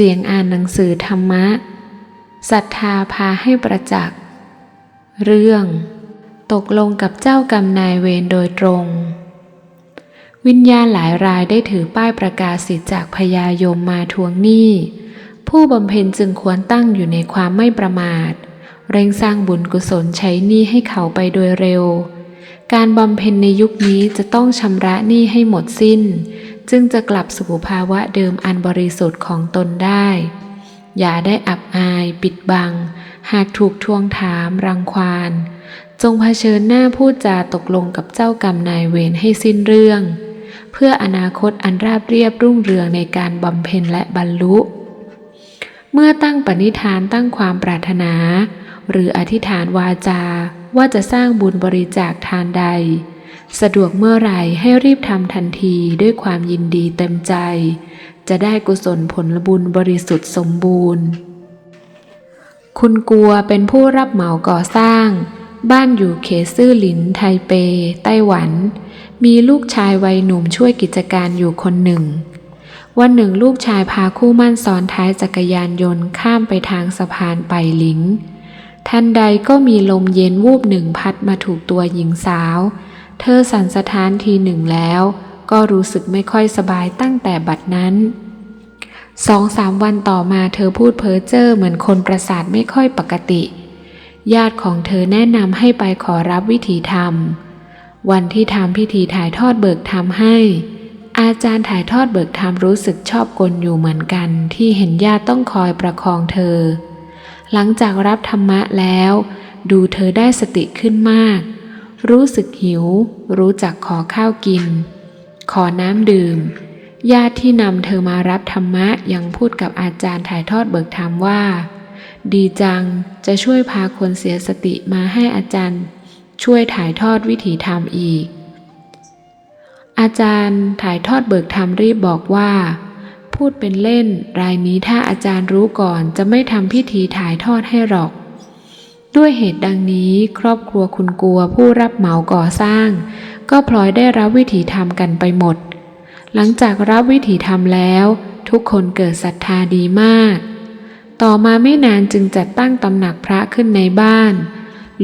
เสียงอ่านหนังสือธรรมะศรัทธาพาให้ประจักษ์ เรื่อง ตกลงกับเจ้ากรรมนายเวรโดยตรง วิญญาณหลายรายได้ถือป้ายประกาศสิทธิจากพญายมมาทวงหนี้ผู้บำเพ็ญจึงควรตั้งอยู่ในความไม่ประมาท เร่งสร้างบุญกุศลใช้หนี้ให้เขาไปโดยเร็ว การบำเพ็ญในยุคนี้จะต้องชำระหนี้ให้หมดสิ้น จึงจะกลับสู่ภาวะเดิมอันบริสุทธิ์ของตนได้ อย่าได้อับอายปิดบัง หากถูกทวงถามรังควาน จงเผชิญหน้าพูดจาตกลงกับเจ้ากรรมนายเวรให้สิ้นเรื่อง เพื่ออนาคตอันราบเรียบรุ่งเรืองในการบำเพ็ญและบรรลุ เมื่อตั้งปณิธานตั้งความปรารถนา หรืออธิษฐานวาจาว่าจะสร้างบุญบริจาคทานใด สะดวกเมื่อไหร่ให้รีบทำทันทีด้วยความยินดีเต็มใจ จะได้กุศลผลบุญบริสุทธิ์สมบูรณ์ คุณกัวเป็นผู้รับเหมาก่อสร้าง บ้านอยู่เขซื่อหลิน ไทเป ไต้หวัน มีลูกชายวัยหนุ่มช่วยกิจการอยู่คนหนึ่ง วันหนึ่งลูกชายพาคู่มั่นซ้อนท้ายจักรยานยนต์ข้ามไปทางสะพานไปหลิงทันใดก็มีลมเย็นวูบหนึ่งพัดมาถูกตัวหญิงสาว เธอสั่นสะท้านทีหนึ่งแล้ว ก็รู้สึกไม่ค่อยสบายตั้งแต่บัดนั้นสองสามวันต่อมาเธอพูดเพ้อเจ้อเหมือนคนประสาทไม่ค่อยปกติ ญาติของเธอแนะนำให้ไปขอรับวิถีธรรม วันที่ทำพิธีถ่ายทอดเบิกธรรมให้ อาจารย์ถ่ายทอดเบิกธรรมรู้สึกชอบกลอยู่เหมือนกัน ที่เห็นญาติต้องคอยประคองเธอ หลังจากรับธรรมะแล้ว ดูเธอได้สติขึ้นมาก รู้สึกหิว รู้จักขอข้าวกิน ขอน้ำดื่ม ญาติที่นำเธอมารับธรรมะยังพูดกับอาจารย์ถ่ายทอดเบิกธรรมว่า ดีจังจะช่วยพาคนเสียสติมาให้อาจารย์ ช่วยถ่ายทอดวิถีธรรมอีก อาจารย์ถ่ายทอดเบิกธรรมรีบบอกว่า พูดเป็นเล่น รายนี้ถ้าอาจารย์รู้ก่อนจะไม่ทำพิธีถ่ายทอดให้หรอก ด้วยเหตุดังนี้ครอบครัวคุณกลัวผู้รับเหมาก่อสร้าง ก็พลอยได้รับวิถีธรรมกันไปหมด หลังจากรับวิถีธรรมแล้ว ทุกคนเกิดศรัทธาดีมาก ต่อมาไม่นานจึงจัดตั้งตำหนักพระขึ้นในบ้าน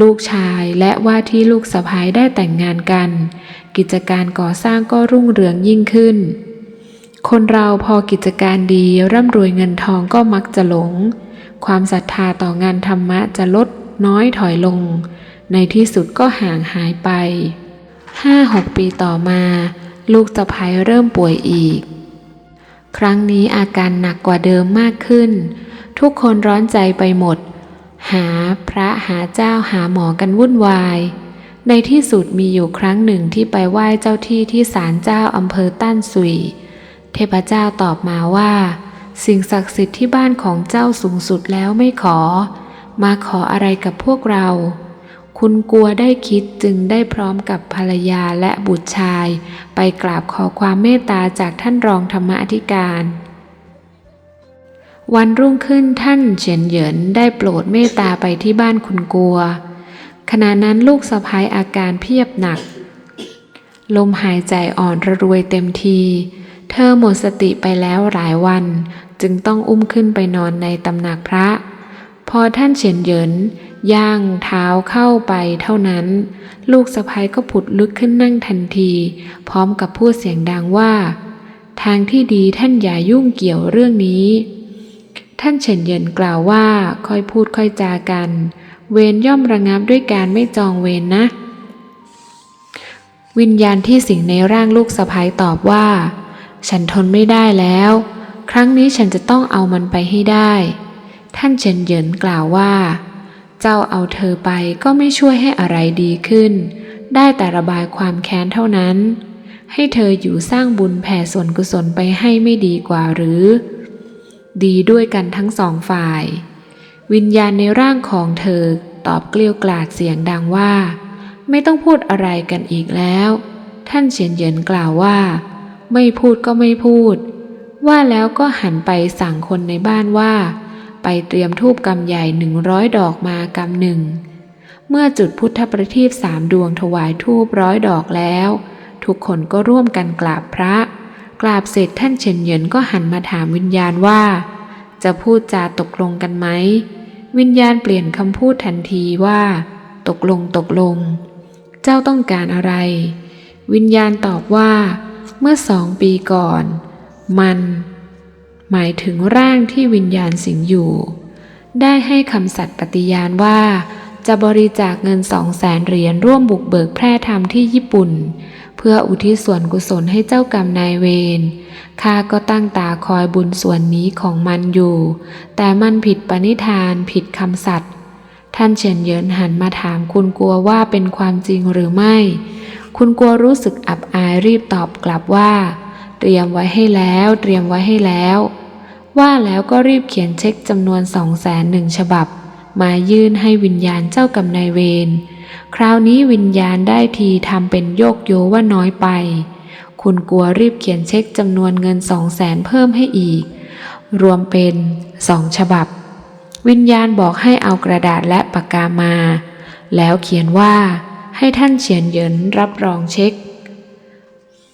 ลูกชายและว่าที่ลูกสะพ้ายได้แต่งงานกัน กิจการก่อสร้างก็รุ่งเรืองยิ่งขึ้น คนเราพอกิจการดีร่ำรวยเงินทองก็มักจะหลง ความศรัทธาต่องานธรรมะจะลด น้อยถอยลง ในที่สุดก็ห่างหายไปห้าหกปีต่อมา ลูกสะพ้ายเริ่มป่วยอีก ครั้งนี้อาการหนักกว่าเดิมมากขึ้น ทุกคนร้อนใจไปหมด หาพระหาเจ้าหาหมอกันวุ่นวาย ในที่สุดมีอยู่ครั้งหนึ่งที่ไปไหว้เจ้าที่ที่ศาลเจ้าอำเภอต้านสุย เทพเจ้าตอบมาว่า สิ่งศักดิ์สิทธิ์ที่บ้านของเจ้าสูงสุดแล้วไม่ขอ มาขออะไรกับพวกเรา คุณกลัวได้คิดจึงได้พร้อมกับภรรยาและบุตรชาย ไปกราบขอความเมตตาจากท่านรองธรรมอธิการ วันรุ่งขึ้นท่านเฉียนเหยินได้โปรดเมตตาไปที่บ้านคุณกัว ขณะนั้นลูกสะพ้ายอาการเพียบหนัก ลมหายใจอ่อนระรวยเต็มที เธอหมดสติไปแล้วหลายวัน จึงต้องอุ้มขึ้นไปนอนในตำหนักพระ พอท่านเฉียนเยินย่างเท้าเข้าไปเท่านั้น ลูกสะพ้ายก็ผุดลุกขึ้นนั่งทันที พร้อมกับพูดเสียงดังว่า ทางที่ดีท่านอย่ายุ่งเกี่ยวเรื่องนี้ ท่านเฉินเยินกล่าวว่าค่อยพูดค่อยจากัน เวรย่อมระงับด้วยการไม่จองเวรนนะ วิญญาณที่สิงในร่างลูกสะพ้ายตอบว่า ฉันทนไม่ได้แล้ว ครั้งนี้ฉันจะต้องเอามันไปให้ได้ ท่านเฉินเยินกล่าวว่า เจ้าเอาเธอไปก็ไม่ช่วยให้อะไรดีขึ้น ได้แต่ระบายความแค้นเท่านั้น ให้เธออยู่สร้างบุญแผ่ส่วนกุศลไปให้ไม่ดีกว่าหรือ ดีด้วยกันทั้งสองฝ่าย วิญญาณในร่างของเธอตอบเกลียวกล่อดเสียงดังว่า ไม่ต้องพูดอะไรกันอีกแล้ว ท่านเฉียนเยินกล่าวว่า ไม่พูดก็ไม่พูด ว่าแล้วก็หันไปสั่งคนในบ้านว่า ไปเตรียมทูบกำใหญ่หนึ่งร้อยดอกมากำหนึ่ง เมื่อจุดพุทธประทีปสามดวงถวายทูบร้อยดอกแล้ว ทุกคนก็ร่วมกันกราบพระ กราบเสร็จท่านเฉินเหยินก็หันมาถามวิญญาณว่า จะพูดจาตกลงกันไหม วิญญาณเปลี่ยนคำพูดทันทีว่า ตกลงตกลง เจ้าต้องการอะไร วิญญาณตอบว่า เมื่อสองปีก่อน มัน หมายถึงร่างที่วิญญาณสิงอยู่ ได้ให้คำสัตย์ปฏิญาณว่า จะบริจาคเงินสองแสนเหรียญร่วมบุกเบิกแพร่ธรรมที่ญี่ปุ่น เพื่ออุทิศส่วนกุศลให้เจ้ากรรมนายเวรข้าก็ตั้งตาคอยบุญส่วนนี้ของมันอยู่ แต่มันผิดปณิธานผิดคำสัตย์ท่านเฉียนเยินหันมาถามคุณกลัวว่าเป็นความจริงหรือไม่ คุณกลัวรู้สึกอับอายรีบตอบกลับว่า เตรียมไว้ให้แล้ว เตรียมไว้ให้แล้ว ว่าแล้วก็รีบเขียนเช็คจำนวนสองแสนหนึ่งฉบับ มายื่นให้วิญญาณเจ้ากรรมนายเวร คราวนี้วิญญาณได้ทีทำเป็นโยกโยว่าน้อยไป คุณกลัวรีบเขียนเช็คจำนวนเงินสองแสนเพิ่มให้อีก รวมเป็นสองฉบับ วิญญาณบอกให้เอากระดาษและปากกามา แล้วเขียนว่าให้ท่านเฉียนเยินรับรองเช็ค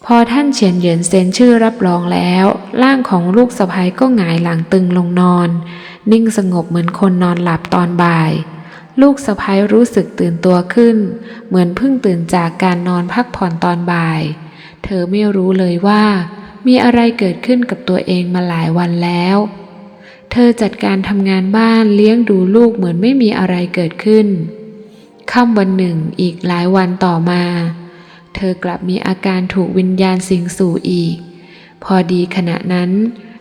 พอท่านเฉียนเหยินเซ็นชื่อรับรองแล้ว ร่างของลูกสะพ้ยก็หงายหลังตึงลงนอน นิ่งสงบเหมือนคนนอนหลับตอนบ่าย ลูกสะพ้ยรู้สึกตื่นตัวขึ้น เหมือนเพิ่งตื่นจากการนอนพักผ่อนตอนบ่าย เธอไม่รู้เลยว่า มีอะไรเกิดขึ้นกับตัวเองมาหลายวันแล้ว เธอจัดการทำงานบ้านเลี้ยงดูลูกเหมือนไม่มีอะไรเกิดขึ้นค่ำวันหนึ่งอีกหลายวันต่อมา เธอกลับมีอาการถูกวิญญาณสิงสู่อีก พอดีขณะนั้น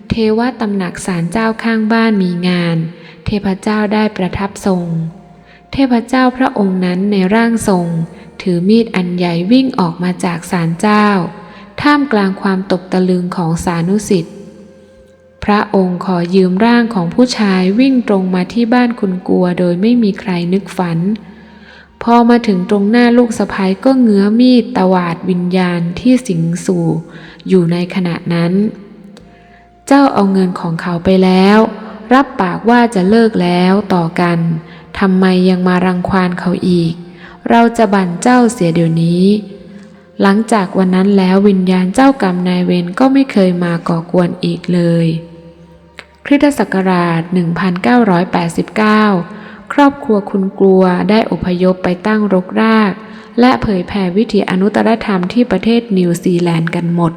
เทวตำหนักศาลเจ้าข้างบ้านมีงาน เทพเจ้าได้ประทับทรง เทพเจ้าพระองค์นั้นในร่างทรง ถือมีดอันใหญ่วิ่งออกมาจากศาลเจ้า ท่ามกลางความตกตะลึงของสานุสิทธิ์พระองค์ขอยืมร่างของผู้ชายวิ่งตรงมาที่บ้านคุณกลัวโดยไม่มีใครนึกฝัน พอมาถึงตรงหน้าลูกสะพ้ายก็เงื้อมีดตวาดวิญญาณที่สิงสู่อยู่ในขณะนั้น เจ้าเอาเงินของเขาไปแล้ว รับปากว่าจะเลิกแล้วต่อกันทำไมยังมารังควานเขาอีก เราจะบั่นเจ้าเสียเดี๋ยวนี้ หลังจากวันนั้นแล้ววิญญาณเจ้ากรรมนายเวรก็ไม่เคยมาก่อกวนอีกเลย คริสตศักราช 1989 ครอบครัวคุณกลัวได้อพยพไปตั้งรกราก และเผยแผ่วิถีอนุตตรธรรมที่ประเทศนิวซีแลนด์กันหมด